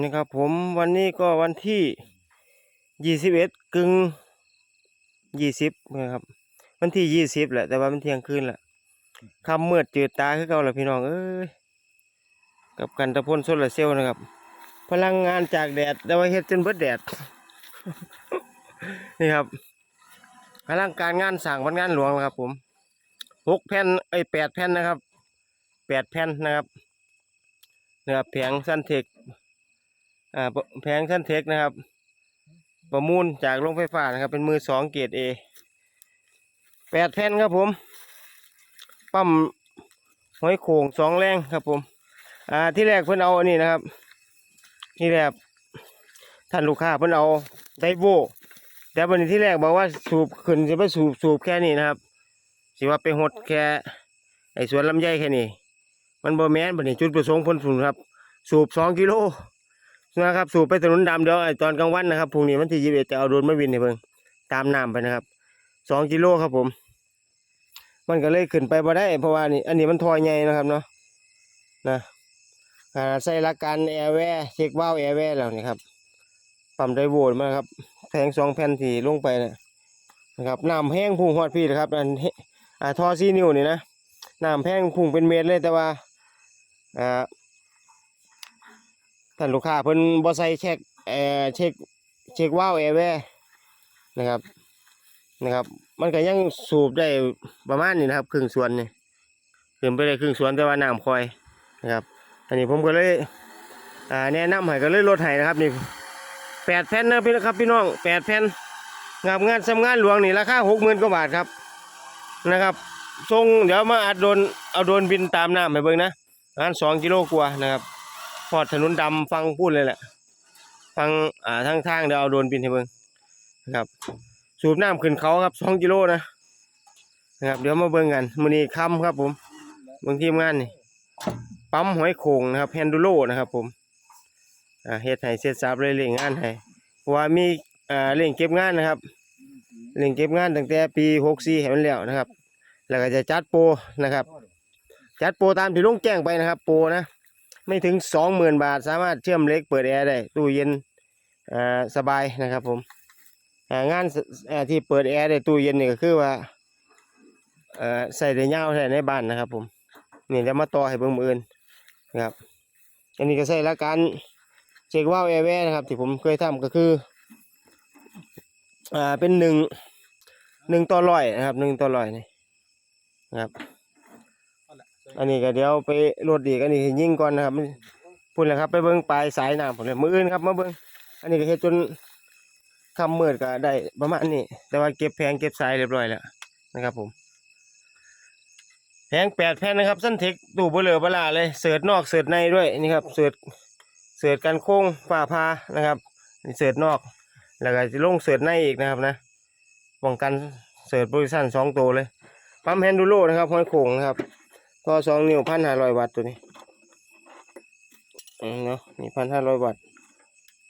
นี่ครับผมวันนี้ก็วันที่ยี่สิบเอ็ดกึ่งยี่สิบนะครับวันที่ยี่สิบแหละแต่ว่ามันเที่ยงคืนแหละคำมืดจืดตาคือเก่าแหละพี่น้องเอ้ยกับกันตะพลโซลาเซลล์นะครับ พลังงานจากแดดแต่ว่าเฮ็ดจนเบิดแดด นี่ครับพลังการงานสั่งพันงานหลวงนะครับ ผมหกแผ่นไอ้แปดแผ่นนะครับแปดแผ่นนะครับนะครับแผงสั้นเทค อ่าแผงชั้นเทคนะครับ ประมูลจากโรงไฟฟ้านะครับ เป็นมือสองเกรดเอแปดแผ่นครับผม ปั๊มห้อยโข่งสองแรงครับผมอ่าที่แรกเพิ่นเอาอันนี้นะครับ ที่แรกท่านลูกค้าเพิ่นเอาไดโวแต่วันนี้ที่แรกบอกว่าสูบขึ้นจะไปสูบสูบแค่นี้นะครับสิว่าไปหดแค่ไอ้สวนลำไยแค่นี้มันบ่แมนบัดนี้จุดประสงค์เพิ่นสูบครับ สูบสองกิโล นะครับสูบไปถนนดำเดี๋ยวไอตอนกลางวันนะครับพรุ่งนี้วันที่ยี่สิบเอ็ดจะเอาโดรนมาบินให้เบิ่งตามน้ำไปนะครับสองกิโลครับผม มันก็เลยขึ้นไปบ่ได้ เพราะว่านี่อันนี้มันทอยใหญ่นะครับเนาะนะอ่าใส่ลักการแอร์แวร์เช็คว้าวแอร์แวร์แล้วนี่ครับปั๊มไดโวลต์มาครับแผงสองแผ่นที่ลงไปนะนะครับน้ำแห้งพุ่งฮอดพี่นะครับอันอ่าทอซีนิวนี่นะน้ำแห้งพุ่งเป็นเมตรเลยแต่ว่าอ่า ท่านลูกค้าเพิ่นบ่ใส่เช็คเอ่อเช็คเช็คว้าวแอร์แวร์นะครับนะครับ มันก็ยังสูบได้ประมาณนี้นะครับ ครึ่งส่วนนี่ขึ้นไปได้ครึ่งส่วนแต่ว่าน้ำคอยนะครับอันนี้ผมก็เลยอ่าแนะนำให้ก็เลยลดให้นะครับนี่แปดแผ่นนะพี่นะครับพี่น้องแปดแผ่นงานงานสำงานหลวงนี่ราคาหกหมื่นกว่าบาทครับนะครับทรงเดี๋ยวมาอัดโดนเอาโดนบินตามน้ำให้เบิ่งนะงานสองกิโลกว่านะครับ พอดถนนดำฟังพูดเลยแหละฟังอ่าทางทางเดี๋ยวเอาโดนบินให้เบิ่งนะครับ สูบน้ำขึ้นเขาครับสองกิโลนะนะครับ เดี๋ยวมาเบิ่งกันมือนี้ค่ำครับผมเบิ่งทีมงานนี่ปั๊มหอยโข่งนะครับแฮนดูโลนะครับ ผมอ่าเฮ็ดให้เสร็จสับเลยเร่งงานให้เพราะว่ามีอ่าเร่งเก็บงานนะครับเร่งเก็บงานตั้งแต่ปีหกสี่ให้มันแล้วนะครับ แล้วก็จะจัดโปรนะครับ จัดโปรตามที่ลงแจ้งไปนะครับ โปรนะ ไม่ถึงสองหมื่นบาท สามารถเชื่อมเล็กเปิดแอร์ได้ ตู้เย็นอ่าสบายนะครับผมงานที่เปิดแอร์ได้ตู้เย็นนี่ก็คือว่าอ่อใส่ได้ยาวใส่ในบ้านนะครับ ผมนี่จะมาต่อให้เบิ่มืออื่นนะครับอันนี้ก็ใส่ละการเช็คว่าวแอร์แวร์นะครับที่ผมเคยทำก็คืออ่าเป็นหนึ่งหนึ่งต่อร้อยนะครับหนึ่งต่อร้อยนี่นะครับ อันนี้ก็เดี๋ยวไปโหลดอีกันนี้ยิงก่อนนะครับมันพุ่นแหละครับไปเบิ้งปลายสายน้ำผมเลยมืออื่นครับมาเบิ้งอันนี้ก็เฮ็ดจนคำมืดก็ได้ประมาณนี้ แต่ว่าเก็บแพงเก็บสายเรียบร้อยแล้วนะครับผมแพงแปดแผ่นะครับสั้นเทคตู้เบลอเบลาเลยเสิร์ตนอกเสิร์ตในด้วยนี่ครับเสิร์ตเสิร์ตกันโค้งฝ่าพานะครับนี่เสิร์ตนอก แล้วก็จะลงเสิร์ตในอีกนะครับนะป้องกันเสิร์ตโพซิชันสองตัวเลยปั๊มแฮนดูโลนะครับห้อยโข่งนะครับ พอสองนิ้วพันห้าร้อยวัตต์ตัวนี้อืมเนาะนี่พันห้าร้อยวัตต์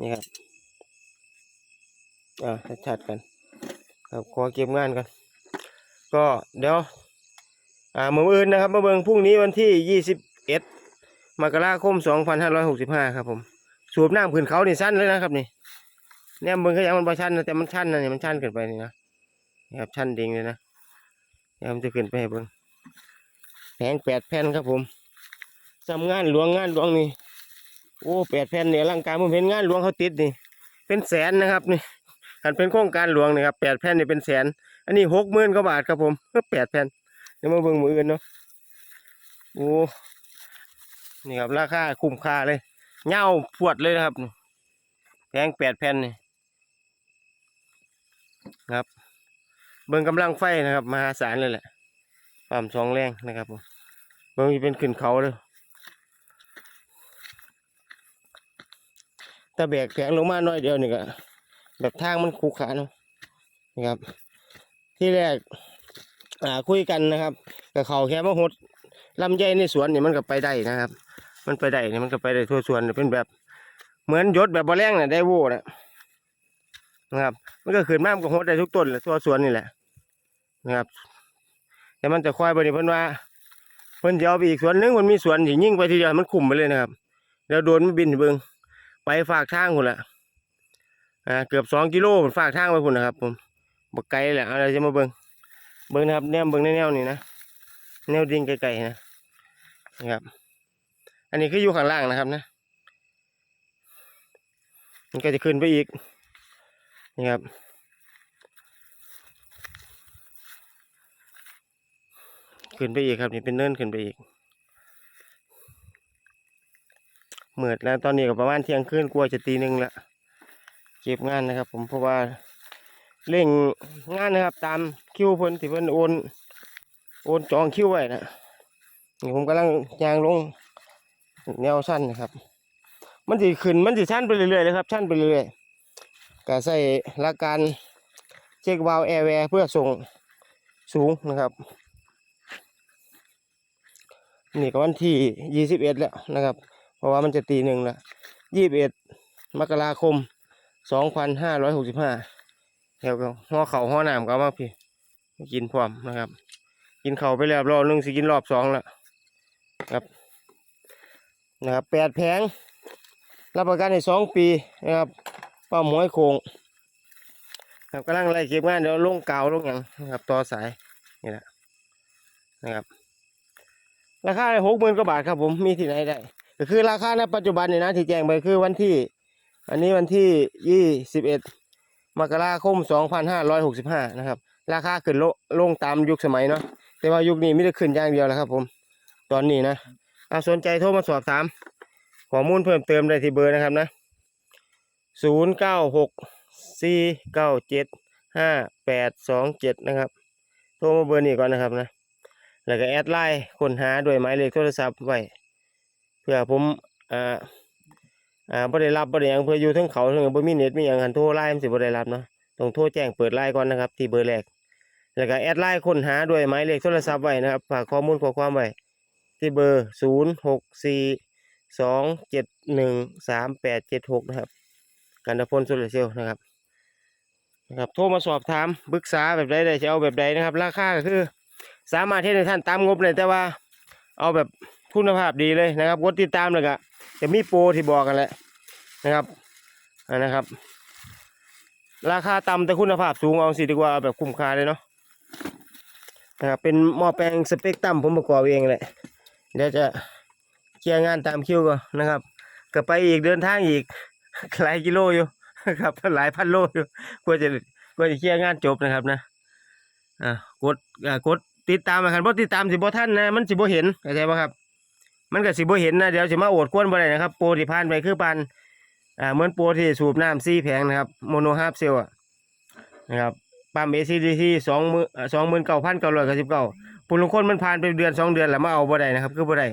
นี่ครับอ่าชัดๆกันครับขอเก็บงานกันก็เดี๋ยวอ่ามืออื่นนะครับมาเบิ่งพรุ่งนี้วันที่ยี่สิบเอ็ดมกราคมสองพันห้าร้อยหกสิบห้าครับผมสูบน้ำขึ้นเขานี่สั้นเลยนะครับนี่เนี่ยเบิ่งก็ยังมันบ่ชันนะแต่มันชันนะเนี่ยมันชันเกินไปนี่นะครับชันดิ่งเลยนะเดี๋ยมันจะขึ้นไปให้เบิ่ง แผงแปดแผ่นครับผมทำงานหลวงงานหลวงนี่โอ้แปดแผ่นเนี่ยร่างกายผมเห็นงานหลวงเขาติดนี่ เป็นแสนนะครับนี่อันเป็นโครงการหลวงนี่ครับแปดแผ่นนี่เป็นแสน อันนี้หกหมื่นกว่าบาทครับผมเพื่อแปดแผ่นเดี๋ยวมาเบิ่งมืออื่นเนาะโอ้นี่ครับราคาคุ้มค่าเลยเงาพวดเลยนะครับแผงแปดแผ่นนี่ครับ เบิ่งกำลังไฟนะครับ มหาศาลเลยแหละ ปั๊มสองแรงนะครับผมบางทีเป็นขึ้นเขาเลยถ้าแบกแข็งลงมาหน่อยเดียวนี่ก็แบบทางมันขรุขระเนาะนะครับ ที่แรกอ่าคุยกันนะครับกับเขาแค่มาหดลำไยในสวนนี่มันก็ไปได้นะครับ มันไปได้นี่มันก็ไปได้ทั่วสวนเป็นแบบเหมือนยศแบบบอแรงน่ะได้โว้นะนะครับ มันก็ขึ้นมามันก็หดได้ทุกต้นแหละทั่วสวนนี่แหละนะครับ แต่มันจะคอยไปนี่เพิ่นว่าเพิ่นจะเอาไปอีกสวนหนึงมันมีสวนที่ยิ่งไปทีเดียวมันคุมไปเลยนะครับเดี๋ยวโดนมันบินเบิงไปฝากทางคุณละอ่าเกือบสองกิโลผมฝากทางไปคุณนะครับผมบักไกลแหละอะไรจะมาเบิงเบิงนะครับแนวเบิงแนวๆนี่นะแนวดิ่งไกลๆนะนะครับ อันนี้คืออยู่ข้างล่างนะครับนะมันก็จะขึ้นไปอีกนี่ครับ ขึ้นไปอีกครับ นี่เป็นเนินขึ้นไปอีกเมืดแล้วตอนนี้ก็ประมาณเที่ยงคืนกลัวจะตีหนึ่งละเก็บงานนะครับ ผมเพราะว่าเร่งงานนะครับ ตามคิวเพิ่นที่เพิ่นโอนโอนจองคิวไว้นะนี่ผมกำลังยางลงแนวสั้นนะครับ มันจะขึ้นมันจะชั้นไปเรื่อยๆเลยครับชั้นไปเรื่อยๆก็ใส่หลักการเช็ควาล์วแอร์แวร์เพื่อส่งสูงนะครับ นี่ก็วันที่ยี่สิบเอ็ดแล้วนะครับ เพราะว่ามันจะตีหนึ่งแล้วยี่สิบเอ็ดมกราคมสองพันห้าร้อยหกสิบห้าแถวก็ห่อเขาวห่อน้ำก็เอามาพี่กินพร้อมนะครับ กินเขาไปแล้วรอบหนึงสิกินรอบสองแล้วครับนะครับแปดแผงรับประกันในสองปีนะครับป้าหมวยโคงครับกำลังไล่เก็บงานเดี๋ยวลงกาวลงหยังนะครับต่อสายนี่แหละนะครับ ราคาหกหมื่นกว่าบาทครับผมมีที่ไหนได้ก็คือราคาณปัจจุบันเนี่ยนะที่แจ้งไปคือวันที่ อันนี้วันที่ยี่สิบเอ็ดมกราคมสองพันห้าร้อยหกสิบห้านะครับราคาขึ้นลลงตามยุคสมัยเนาะแต่ว่ายุคนี้ไม่ได้ขึ้นอย่างเดียวแล้วครับ ผม ตอนนี้นะเอาสนใจโทรมาสอบถามข้อมูลเพิ่มเติมได้ที่เบอร์นะครับนะศูนย์เก้าหกสี่เก้าเจ็ดห้าแปดสองเจ็ดนะครับ โทรมาเบอร์นี้ก่อนนะครับนะ แล้วก็แอดไลน์ค้นหาด้วยหมายเลขโทรศัพท์ไว้เพื่อผมอ่าอ่าบ่ได้รับบ่ได้หยังเพื่ออยู่ทั้งเขาทั้งบ่มีเน็ตมีหยังหันโทรไลน์มันสิบ่ได้รับเนาะต้องโทรแจ้งเปิดไลน์ก่อนนะครับ ที่เบอร์แรกแล้วก็แอดไลน์ค้นหาด้วยหมายเลขโทรศัพท์ไว้นะครับฝากข้อมูลข้อความไว้ที่เบอร์ 064 271 3876 นะครับกันตพลโซลาร์เซลนะครับนะครับโทรมาสอบถามปรึกษาแบบใดได้จะเอาแบบใดนะครับ ราคาก็คือ สามารถเทให้ท่านตามงบเลยแต่ว่า เอาแบบคุณภาพดีเลยนะครับกดติดตามเลยก็จะมีโปรที่บอกกันแหละนะครับอันนะครับ ราคาต่ำแต่คุณภาพสูงเอาสิดีกว่าเอาแบบคุ้มค่าเลยเนาะนะครับเป็นหม้อแปลงสเปกต่ำผมประกอบเองแหละเดี๋ยวจะเคลียร์งานตามคิวก่อนนะครับก็ไปอีกเดินทางอีกหลายกิโลอยู่ครับหลายพันโลอยู่กว่าจะกว่าจะเคลียร์งานจบนะครับนะอ่ากดอ่ากด ติดตามมาคันบ่ติดตามสิบ่ทันนะมันสิบ่เห็นเข้าใจบ่ครับ มันก็สิบ่เห็นนะเดี๋ยวสิมาโอดควนบ่ได้นะครับโปรที่ผ่านไปคือปานอ่าเหมือนโปรที่สูบน้ำซี่แผงนะครับโมโนฮาร์ปเซลอะนะครับปั๊ม ACDC สองมือสองหมื่นเก้าพันเก้าร้อยเก้าสิบเก้าผู้ลงคนมันผ่านไปเดือนสองเดือนแล้วมาเอาบ่ได้นะครับ คือบ่ได้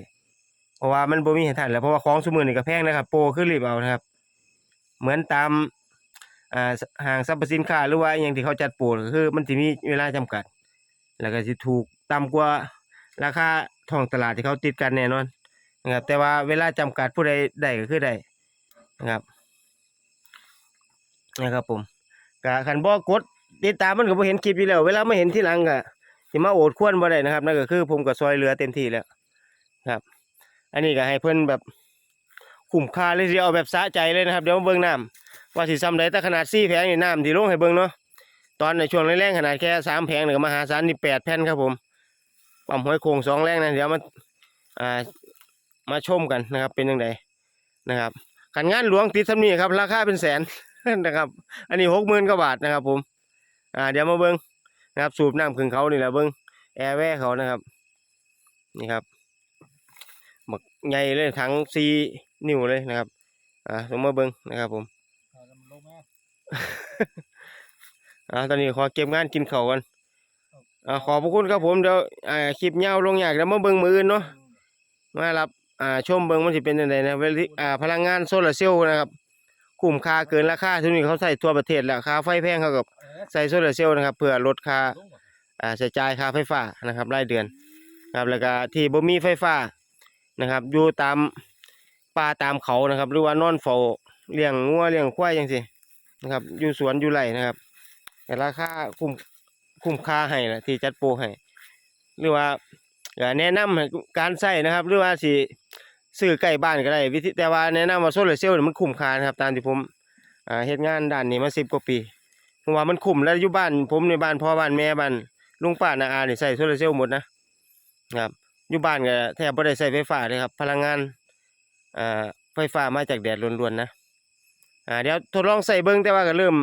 เพราะว่ามันบ่มีให้ทันแล้วเพราะว่าของซุมื้อนี่ก็แพงนะครับ โปรคือรีบเอานะครับ เหมือนตามอ่าห้างสรรพสินค้าหรือว่าอย่างที่เขาจัดโปรคือมันสิมีเวลาจำกัด แล้วก็สิถูกต่ำกว่าราคาท้องตลาดที่เขาติดกันแน่นอนนะครับแต่ว่าเวลาจำกัดผู้ใดได้ก็คือได้นะครับนะครับผมกะคันบ่กดติดตามมันก็บ่เห็นคลิปอยู่แล้ว เวลาไมาเห็นที่หลังก็สิมาโอดควรบ่ได้นะครับนั่นก็คือผมก็ซอยเหลือเต็มที่แล้วครับ อันนี้ก็ให้เพิ่อนแบบคุ้มค่าเลยสิเอาแบบสะใจเลยนะครับ เดี๋ยวมาเบิ่งน้ำว่าสิซ้ำใดแต่ขนาด4แผงนี่น้ำที่ลงให้เบิ่งเนาะ ตอนในช่วงแรกๆขนาดแค่สามแผงเนี่ยก็มหาศาลนี่แปดแผ่นครับผมปั๊มห้อยโค้งสองแรงนะเดี๋ยวมาอ่ามาชมกันนะครับ เป็นยังไงนะครับขันงานหลวงติดสำนี่ครับ ราคาเป็นแสนนะครับ อันนี้หกหมื่นกว่าบาทนะครับผมอ่าเดี๋ยวมาเบิ้งนะครับ สูบน้ำขึงเขานี่แหละเบิ้งแอร์แว่เขานะครับ นี่ครับหมักใหญ่เลยทั้งซีนิ้วเลยนะครับ อ่าลงมาเบิ้งนะครับผม อ่าตอนนี้ขอเก็บงานกินข้าวกันอ่าขอบพระคุณครับผมเดี๋ยวอ่าคลิปยาวลงอยากแล้วมาเบิ่งมืออื่นเนาะมารับอ่าชมเบิ่งมันสิเป็นยังไงนะเวลาอ่าพลังงานโซลาร์เซลล์นะครับคุ้มค่าเกินราคาทุกนี้เขาใส่ทั่วประเทศแล้วค่าไฟแพงเขากับใส่โซลาร์เซลล์นะครับเพื่อลดค่าอ่าใช้จ่ายค่าไฟฟ้านะครับรายเดือนนะครับแล้วก็ที่บ่มีไฟฟ้านะครับอยู่ตามป่าตามเขานะครับ หรือว่านอนเฝ้าเลี้ยงงัวเลี้ยงควายจังซี่นะครับอยู่สวนอยู่ไร่นะครับ แต่ราคาคุ้มคุ้มค่าให้ละที่จัดโปรให้หรือว่าแนะนำให้การใช้นะครับ หรือว่าสิซื้อใกล้บ้านก็ได้วิธีแต่ว่าแนะนำว่าโซลาร์เซลล์นี่มันคุ้มค่านะครับ ตามที่ผมเฮ็ดงานด้านนี้มา10กว่าปีเพราะว่ามันคุ้มแล้วอยู่บ้านผมในบ้านพ่อบ้านแม่บ้านลุงป้าน้าอาเนี่ใส่โซลาร์เซลล์หมดนะครับอยู่บ้านก็แทบบ่ได้ใช้ไฟฟ้าเลยครับ พลังงานไฟฟ้ามาจากแดดล้วนๆนะเดี๋ยวทดลองใส่เบิ่งแต่ว่าก็เริ่ม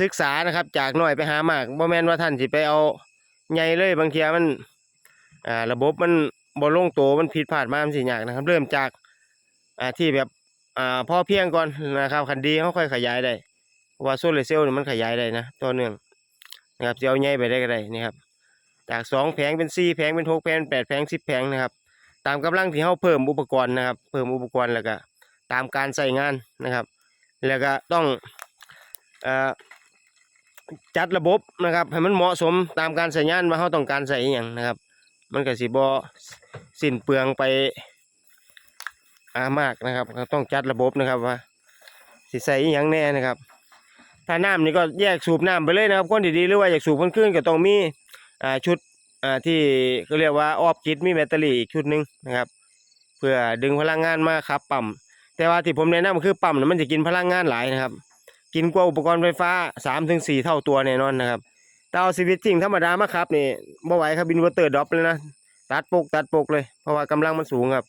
ศึกษานะครับ จากน้อยไปหามากบ่แม่นว่าท่านสิไปเอาใหญ่เลยบางเทียมันอ่าระบบมันบ่ลงตัวมันผิดพลาดมามันสิยากนะครับ เริ่มจากอ่าที่แบบอ่าพอเพียงก่อนนะครับคันดีเขาค่อยขยายได้เพราะว่าโซลาเซลล์นี่มันขยายได้นะต่อเนื่องนะครับจะเอาใหญ่ไปได้ก็ได้นี่ครับจากสองแผงเป็นสี่แผงเป็นหกแผงแปดแผงสิบแผงนะครับตามกำลังที่เขาเพิ่มอุปกรณ์นะครับ เพิ่มอุปกรณ์แล้วก็ตามการใส่งานนะครับ แล้วก็ต้องเอ่อ จัดระบบนะครับ ให้มันเหมาะสมตามการใส่งานว่าเขาต้องการใส่อย่างนะครับ มันก็สิบ่สิ้นเปลืองไปอามากนะครับต้องจัดระบบนะครับว่าสิใส่อย่างแน่นะครับ ถ้าน้ำนี่ก็แยกสูบน้ำไปเลยนะครับคนดีๆหรือว่าอยากสูบคนขึ้นก็ต้องมีชุดที่เขาเรียกว่าออบจิตมีแบตเตอรี่อีกชุดหนึ่งนะครับ เพื่อดึงพลังงานมาขับปั๊มแต่ว่าที่ผมแนะนำคือปั๊มนะมันจะกินพลังงานหลายนะครับ กินกว่าอุปกรณ์ไฟฟ้าสามถึงสี่เท่าตัวแน่นอนนะครับถ้าเอาชีวิตจริงธรรมดามาครับนี่บ่ไหวครับบินวอเตอร์ดรอปเลยนะตัดปกตัดปกเลย เพราะว่ากำลังมันสูงครับ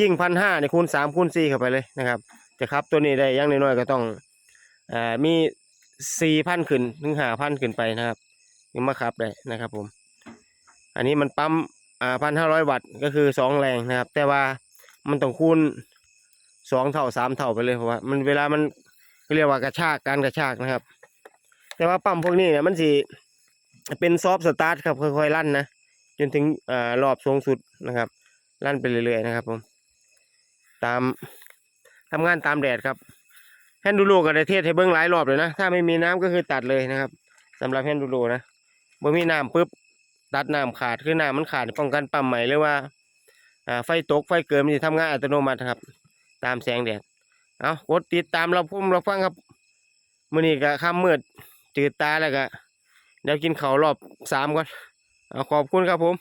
ยิ่งพันห้าเนี่ยคูณสามคูณสี่เข้าไปเลยนะครับ จะครับตัวนี้ได้ยังน้อยๆก็ต้องอ่ามีสี่พันขึ้นถึงห้าพันขึ้นไปนะครับยังมาขับได้นะครับผม อันนี้มันปั๊มอ่าพันห้าร้อยวัตต์ก็คือสองแรงนะครับ แต่ว่ามันต้องคูณสองเท่าสามเท่าไปเลยเพราะว่ามันเวลามัน เรียกว่ากระชากการกระชากนะครับ แต่ว่าปั๊มพวกนี้เนี่ยมันสิเป็นซอฟต์สตาร์ทครับค่อยๆลั่นนะจนถึงอรอบสูงสุดนะครับลั่นไปเรื่อยๆนะครับผมตามทำงานตามแดดครับแฮนดูโลก็ได้เทศให้เบิ้งหลายรอบเลยนะ ถ้าไม่มีน้ำก็คือตัดเลยนะครับสำหรับแฮนดูโลนะบ่มีน้ำปุ๊บตัดน้ำขาดคือน้ำมันขาดป้องกันปั๊มใหม่หรือว่าอ่าไฟตกไฟเกิดมันจะทำงานอัตโนมัติครับ ตามแสงแดด เอากดติดตามเราพุ่มเราฟังครับมื่อนี้ก็ค่ำมืดจืดตาแล้วก็เดี๋ยวกินข่ารอบสามก่อนเอาขอบคุณครับผม